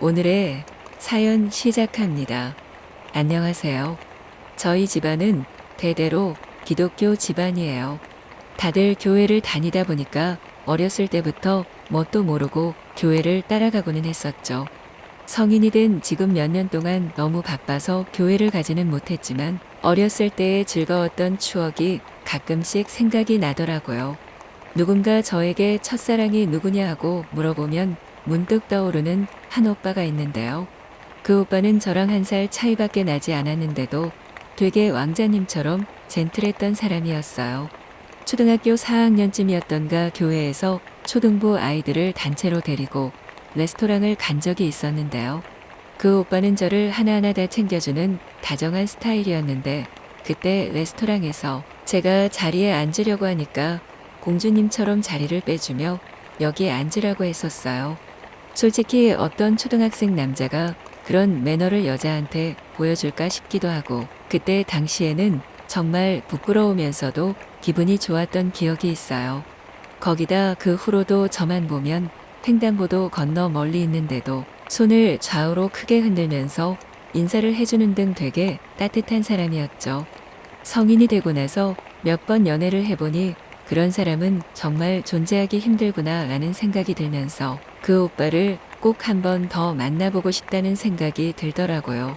오늘의 사연 시작합니다. 안녕하세요. 저희 집안은 대대로 기독교 집안이에요. 다들 교회를 다니다 보니까 어렸을 때부터 뭣도 모르고 교회를 따라가고는 했었죠. 성인이 된 지금 몇 년 동안 너무 바빠서 교회를 가지는 못했지만 어렸을 때의 즐거웠던 추억이 가끔씩 생각이 나더라고요. 누군가 저에게 첫사랑이 누구냐 하고 물어보면 문득 떠오르는 한 오빠가 있는데요. 그 오빠는 저랑 한 살 차이밖에 나지 않았는데도 되게 왕자님처럼 젠틀했던 사람이었어요. 초등학교 4학년쯤이었던가 교회에서 초등부 아이들을 단체로 데리고 레스토랑을 간 적이 있었는데요. 그 오빠는 저를 하나하나 다 챙겨주는 다정한 스타일이었는데 그때 레스토랑에서 제가 자리에 앉으려고 하니까 공주님처럼 자리를 빼주며 여기에 앉으라고 했었어요. 솔직히 어떤 초등학생 남자가 그런 매너를 여자한테 보여줄까 싶기도 하고 그때 당시에는 정말 부끄러우면서도 기분이 좋았던 기억이 있어요. 거기다 그 후로도 저만 보면 횡단보도 건너 멀리 있는데도 손을 좌우로 크게 흔들면서 인사를 해주는 등 되게 따뜻한 사람이었죠. 성인이 되고 나서 몇 번 연애를 해보니 그런 사람은 정말 존재하기 힘들구나 라는 생각이 들면서 그 오빠를 꼭 한 번 더 만나보고 싶다는 생각이 들더라고요.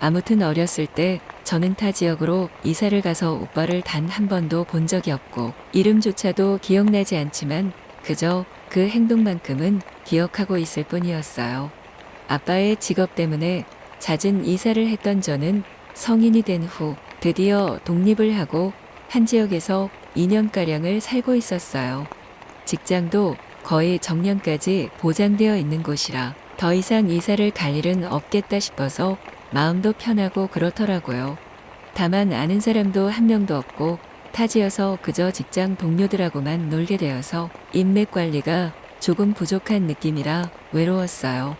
아무튼 어렸을 때 저는 타 지역으로 이사를 가서 오빠를 단 한 번도 본 적이 없고 이름조차도 기억나지 않지만 그저 그 행동만큼은 기억하고 있을 뿐이었어요. 아빠의 직업 때문에 잦은 이사를 했던 저는 성인이 된 후 드디어 독립을 하고 한 지역에서 2년가량을 살고 있었어요. 직장도 거의 정년까지 보장되어 있는 곳이라 더 이상 이사를 갈 일은 없겠다 싶어서 마음도 편하고 그렇더라고요. 다만 아는 사람도 한 명도 없고 타지여서 그저 직장 동료들하고만 놀게 되어서 인맥 관리가 조금 부족한 느낌이라 외로웠어요.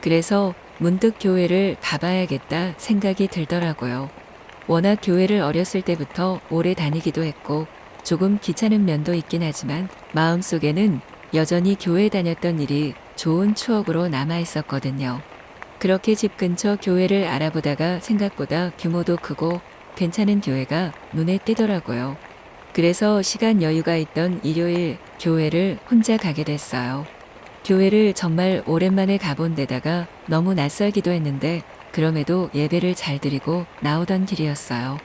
그래서 문득 교회를 가봐야겠다 생각이 들더라고요. 워낙 교회를 어렸을 때부터 오래 다니기도 했고 조금 귀찮은 면도 있긴 하지만 마음속에는 여전히 교회 다녔던 일이 좋은 추억으로 남아 있었거든요. 그렇게 집 근처 교회를 알아보다가 생각보다 규모도 크고 괜찮은 교회가 눈에 띄더라고요. 그래서 시간 여유가 있던 일요일 교회를 혼자 가게 됐어요. 교회를 정말 오랜만에 가본 데다가 너무 낯설기도 했는데 그럼에도 예배를 잘 드리고 나오던 길이었어요.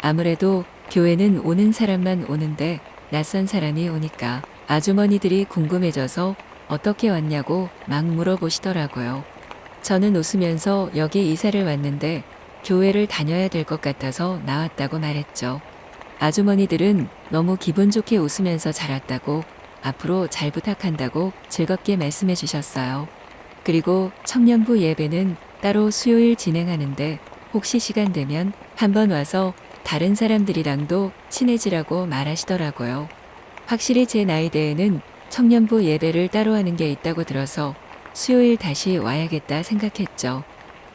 아무래도 교회는 오는 사람만 오는데 낯선 사람이 오니까 아주머니들이 궁금해져서 어떻게 왔냐고 막 물어보시더라고요. 저는 웃으면서 여기 이사를 왔는데 교회를 다녀야 될 것 같아서 나왔다고 말했죠. 아주머니들은 너무 기분 좋게 웃으면서 잘 왔다고 앞으로 잘 부탁한다고 즐겁게 말씀해 주셨어요. 그리고 청년부 예배는 따로 수요일 진행하는데 혹시 시간 되면 한번 와서 다른 사람들이랑도 친해지라고 말하시더라고요. 확실히 제 나이대에는 청년부 예배를 따로 하는 게 있다고 들어서 수요일 다시 와야겠다 생각했죠.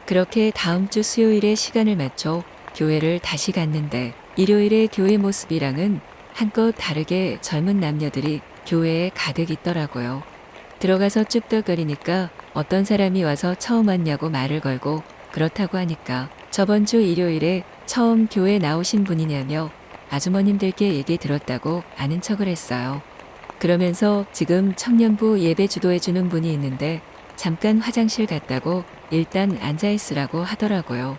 그렇게 다음 주 수요일에 시간을 맞춰 교회를 다시 갔는데 일요일의 교회 모습이랑은 한껏 다르게 젊은 남녀들이 교회에 가득 있더라고요. 들어가서 쭈뼛거리니까 어떤 사람이 와서 처음 왔냐고 말을 걸고 그렇다고 하니까 저번 주 일요일에 처음 교회 나오신 분이냐며 아주머님들께 얘기 들었다고 아는 척을 했어요. 그러면서 지금 청년부 예배 주도해주는 분이 있는데 잠깐 화장실 갔다고 일단 앉아 있으라고 하더라고요.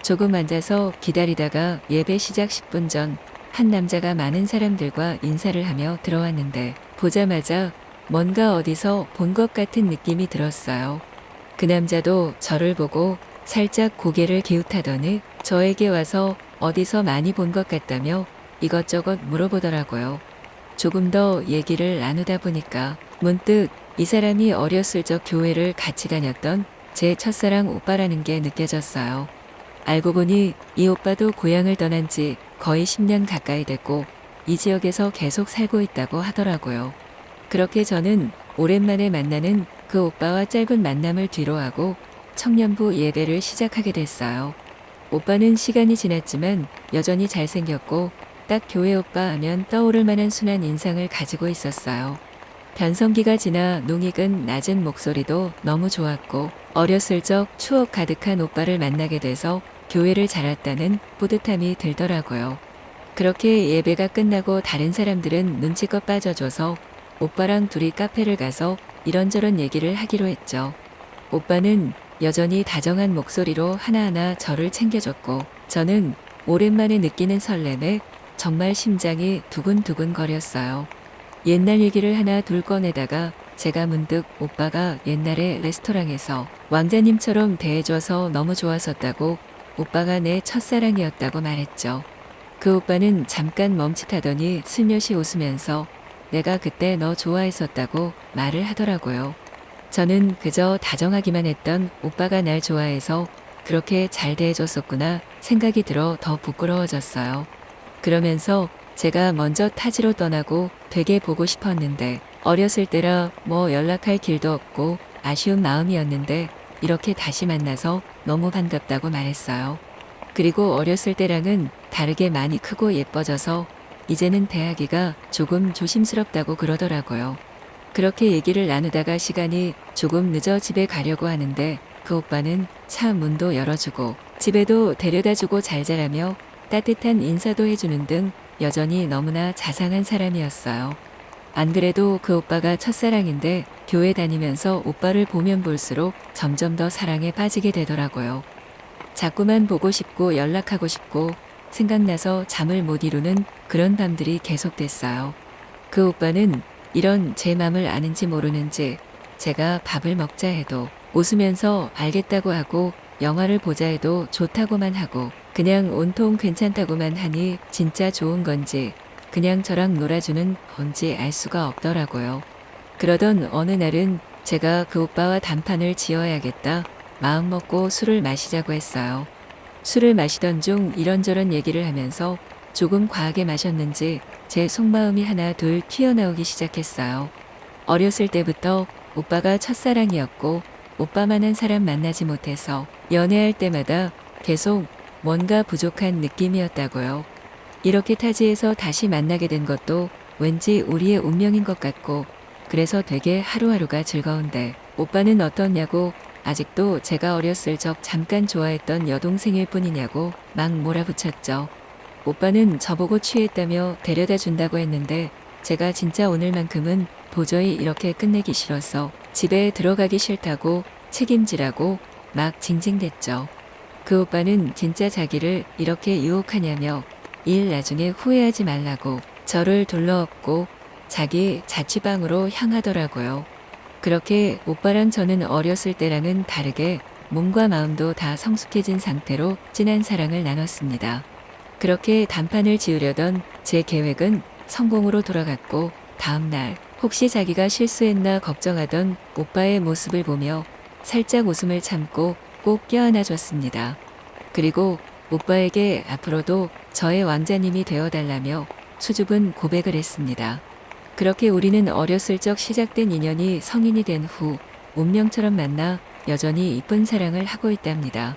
조금 앉아서 기다리다가 예배 시작 10분 전 한 남자가 많은 사람들과 인사를 하며 들어왔는데 보자마자 뭔가 어디서 본 것 같은 느낌이 들었어요. 그 남자도 저를 보고 살짝 고개를 기웃하더니 저에게 와서 어디서 많이 본 것 같다며 이것저것 물어보더라고요. 조금 더 얘기를 나누다 보니까 문득 이 사람이 어렸을 적 교회를 같이 다녔던 제 첫사랑 오빠라는 게 느껴졌어요. 알고 보니 이 오빠도 고향을 떠난 지 거의 10년 가까이 됐고 이 지역에서 계속 살고 있다고 하더라고요. 그렇게 저는 오랜만에 만나는 그 오빠와 짧은 만남을 뒤로하고 청년부 예배를 시작하게 됐어요. 오빠는 시간이 지났지만 여전히 잘생겼고 딱 교회 오빠 하면 떠오를 만한 순한 인상을 가지고 있었어요. 변성기가 지나 농익은 낮은 목소리도 너무 좋았고 어렸을 적 추억 가득한 오빠를 만나게 돼서 교회를 잘 왔다는 뿌듯함이 들더라고요. 그렇게 예배가 끝나고 다른 사람들은 눈치껏 빠져줘서 오빠랑 둘이 카페를 가서 이런저런 얘기를 하기로 했죠. 오빠는 여전히 다정한 목소리로 하나하나 저를 챙겨줬고 저는 오랜만에 느끼는 설렘에 정말 심장이 두근두근 거렸어요. 옛날 얘기를 하나 둘 꺼내다가 제가 문득 오빠가 옛날에 레스토랑에서 왕자님처럼 대해줘서 너무 좋았었다고 오빠가 내 첫사랑이었다고 말했죠. 그 오빠는 잠깐 멈칫하더니 슬며시 웃으면서 내가 그때 너 좋아했었다고 말을 하더라고요. 저는 그저 다정하기만 했던 오빠가 날 좋아해서 그렇게 잘 대해줬었구나 생각이 들어 더 부끄러워졌어요. 그러면서 제가 먼저 타지로 떠나고 되게 보고 싶었는데 어렸을 때라 뭐 연락할 길도 없고 아쉬운 마음이었는데 이렇게 다시 만나서 너무 반갑다고 말했어요. 그리고 어렸을 때랑은 다르게 많이 크고 예뻐져서 이제는 대하기가 조금 조심스럽다고 그러더라고요. 그렇게 얘기를 나누다가 시간이 조금 늦어 집에 가려고 하는데 그 오빠는 차 문도 열어주고 집에도 데려다주고 잘 자라며 따뜻한 인사도 해주는 등 여전히 너무나 자상한 사람이었어요. 안 그래도 그 오빠가 첫사랑인데 교회 다니면서 오빠를 보면 볼수록 점점 더 사랑에 빠지게 되더라고요. 자꾸만 보고 싶고 연락하고 싶고 생각나서 잠을 못 이루는 그런 밤들이 계속됐어요. 그 오빠는 이런 제 맘을 아는지 모르는지 제가 밥을 먹자 해도 웃으면서 알겠다고 하고 영화를 보자 해도 좋다고만 하고 그냥 온통 괜찮다고만 하니 진짜 좋은 건지 그냥 저랑 놀아주는 건지 알 수가 없더라고요. 그러던 어느 날은 제가 그 오빠와 단판을 지어야겠다 마음 먹고 술을 마시자고 했어요. 술을 마시던 중 이런저런 얘기를 하면서 조금 과하게 마셨는지 제 속마음이 하나 둘 튀어나오기 시작했어요. 어렸을 때부터 오빠가 첫사랑이었고 오빠만한 사람 만나지 못해서 연애할 때마다 계속 뭔가 부족한 느낌이었다고요. 이렇게 타지에서 다시 만나게 된 것도 왠지 우리의 운명인 것 같고 그래서 되게 하루하루가 즐거운데 오빠는 어떻냐고 아직도 제가 어렸을 적 잠깐 좋아했던 여동생일 뿐이냐고 막 몰아붙였죠. 오빠는 저보고 취했다며 데려다 준다고 했는데 제가 진짜 오늘만큼은 도저히 이렇게 끝내기 싫어서 집에 들어가기 싫다고 책임지라고 막 징징댔죠. 그 오빠는 진짜 자기를 이렇게 유혹하냐며 일 나중에 후회하지 말라고 저를 둘러엎고 자기 자취방으로 향하더라고요. 그렇게 오빠랑 저는 어렸을 때랑은 다르게 몸과 마음도 다 성숙해진 상태로 진한 사랑을 나눴습니다. 그렇게 단판을 지으려던 제 계획은 성공으로 돌아갔고 다음날 혹시 자기가 실수했나 걱정하던 오빠의 모습을 보며 살짝 웃음을 참고 꼭 껴안아 줬습니다. 그리고 오빠에게 앞으로도 저의 왕자님이 되어달라며 수줍은 고백을 했습니다. 그렇게 우리는 어렸을 적 시작된 인연이 성인이 된 후 운명처럼 만나 여전히 이쁜 사랑을 하고 있답니다.